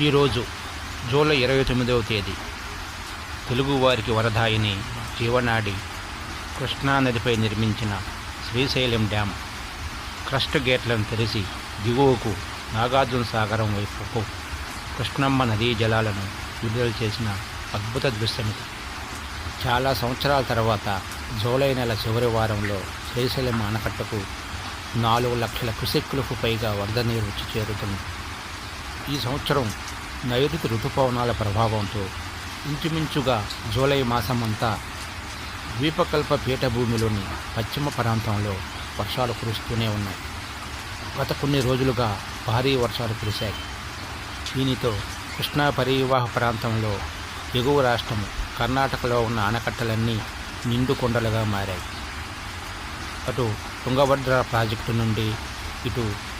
ఈరోజు జూలై ఇరవై తొమ్మిదవ తేదీ. తెలుగువారికి వరదాయిని జీవనాడి కృష్ణానదిపై నిర్మించిన శ్రీశైలం డ్యామ్ క్రస్ట్ గేట్లను తెరిచి దిగువకు నాగార్జున సాగరం వైపుకు కృష్ణమ్మ నదీ జలాలను విడుదల చేసిన అద్భుత దృశ్యమిది. చాలా సంవత్సరాల తర్వాత జూలై నెల చివరి వారంలో శ్రీశైలం ఆనకట్టకు నాలుగు లక్షల క్యుసెక్కులకు పైగా వరద నీరు వచ్చి చేరుతుంది. ఈ సంవత్సరం నైరుతి ఋతుపవనాల ప్రభావంతో ఇంచుమించుగా జూలై మాసమంతా ద్వీపకల్ప పీఠభూమిలోని పశ్చిమ ప్రాంతంలో వర్షాలు కురుస్తూనే ఉన్నాయి. గత కొన్ని రోజులుగా భారీ వర్షాలు కురిశాయి. దీనితో కృష్ణా పరివాహ ప్రాంతంలో ఎగువ రాష్ట్రం కర్ణాటకలో ఉన్న ఆనకట్టలన్నీ నిండు కొండలుగా మారాయి. అటు తుంగభద్ర ప్రాజెక్టు నుండి ఇటు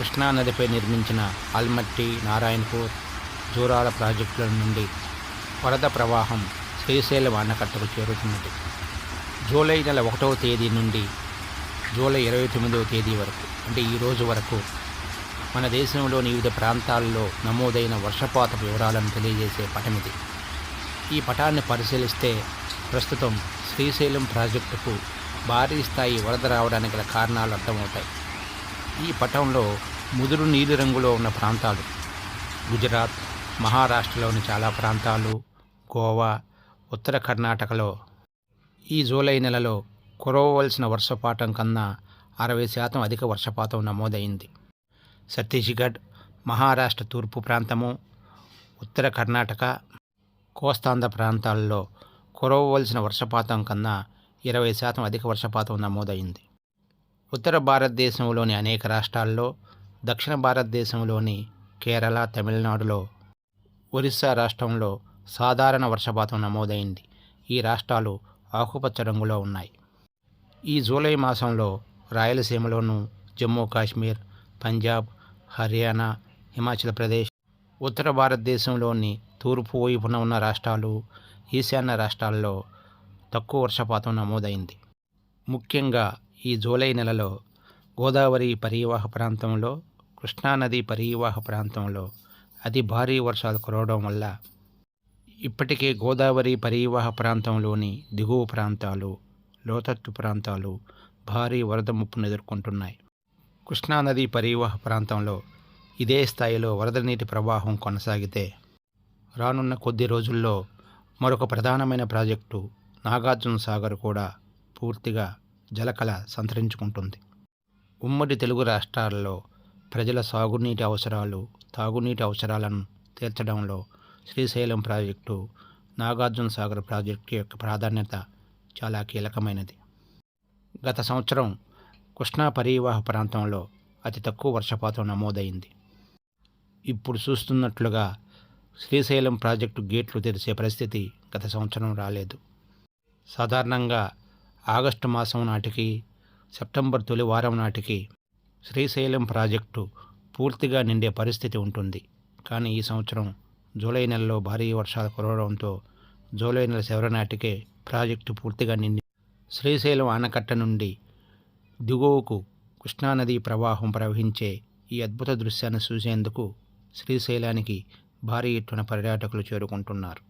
కృష్ణా నదిపై నిర్మించిన ఆల్మట్టి నారాయణపూర్ జూరాల ప్రాజెక్టుల నుండి వరద ప్రవాహం శ్రీశైలం ఆనకట్టకు చేరుతున్నది జూలై నెల ఒకటవ తేదీ నుండి జూలై ఇరవై తొమ్మిదవ తేదీ వరకు అంటే ఈ రోజు వరకు మన దేశంలోని వివిధ ప్రాంతాల్లో నమోదైన వర్షపాత వివరాలను తెలియజేసే పటమిది ఈ పటాన్ని పరిశీలిస్తే ప్రస్తుతం శ్రీశైలం ప్రాజెక్టుకు భారీ స్థాయి వరద రావడానికి గల కారణాలు అర్థమవుతాయి. ఈ పటంలో ముదురు నీలి రంగులో ఉన్న ప్రాంతాలు. గుజరాత్ మహారాష్ట్రలోని చాలా ప్రాంతాలు గోవా ఉత్తర కర్ణాటకలో ఈ జూలై నెలలో కురవవలసిన వర్షపాతం కన్నా అరవై శాతం అధిక వర్షపాతం నమోదైంది. ఛత్తీస్గఢ్ మహారాష్ట్ర తూర్పు ప్రాంతము ఉత్తర కర్ణాటక కోస్తాంధ్ర ప్రాంతాల్లో కురవవలసిన వర్షపాతం కన్నా ఇరవై శాతం అధిక వర్షపాతం నమోదైంది. ఉత్తర భారతదేశంలోని అనేక రాష్ట్రాల్లో దక్షిణ భారతదేశంలోని కేరళ తమిళనాడులో ఒరిస్సా రాష్ట్రంలో సాధారణ వర్షపాతం నమోదైంది. ఈ రాష్ట్రాలు ఆకుపచ్చ రంగులో ఉన్నాయి. ఈ జూలై మాసంలో రాయలసీమలోను జమ్మూ కాశ్మీర్ పంజాబ్ హర్యానా హిమాచల్ ప్రదేశ్ ఉత్తర భారతదేశంలోని తూర్పు వైపున ఉన్న రాష్ట్రాలు ఈశాన్య రాష్ట్రాల్లో తక్కువ వర్షపాతం నమోదైంది. ముఖ్యంగా ఈ జూలై నెలలో గోదావరి పరీవాహ ప్రాంతంలో కృష్ణానది పరీవాహ ప్రాంతంలో అతి భారీ వర్షాలు కురవడం వల్ల ఇప్పటికే గోదావరి పరీవాహ ప్రాంతంలోని దిగువ ప్రాంతాలు లోతట్టు ప్రాంతాలు భారీ వరద ముప్పును ఎదుర్కొంటున్నాయి. కృష్ణానది పరీవాహ ప్రాంతంలో ఇదే స్థాయిలో వరద నీటి ప్రవాహం కొనసాగితే రానున్న కొద్ది రోజుల్లో మరొక ప్రధానమైన ప్రాజెక్టు నాగార్జున సాగర్ కూడా పూర్తిగా జలకళ సంతరించుకుంటుంది. ఉమ్మడి తెలుగు రాష్ట్రాల్లో ప్రజల సాగునీటి అవసరాలు తాగునీటి అవసరాలను తీర్చడంలో శ్రీశైలం ప్రాజెక్టు నాగార్జున సాగర్ ప్రాజెక్టు యొక్క ప్రాధాన్యత చాలా కీలకమైనది. గత సంవత్సరం కృష్ణా పరీవాహ ప్రాంతంలో అతి తక్కువ వర్షపాతం నమోదైంది. ఇప్పుడు చూస్తున్నట్లుగా శ్రీశైలం ప్రాజెక్టు గేట్లు తెరిచే పరిస్థితి గత సంవత్సరం రాలేదు. సాధారణంగా ఆగస్టు మాసం నాటికి సెప్టెంబర్ తొలి వారం నాటికి శ్రీశైలం ప్రాజెక్టు పూర్తిగా నిండే పరిస్థితి ఉంటుంది. కానీ ఈ సంవత్సరం జూలై నెలలో భారీ వర్షాలు కురవడంతో జూలై నెల చివరి నాటికే ప్రాజెక్టు పూర్తిగా నిండి శ్రీశైలం ఆనకట్ట నుండి దిగువకు కృష్ణానది ప్రవాహం ప్రవహించే ఈ అద్భుత దృశ్యాన్ని చూసేందుకు శ్రీశైలానికి భారీ ఎత్తున పర్యాటకులు చేరుకుంటున్నారు.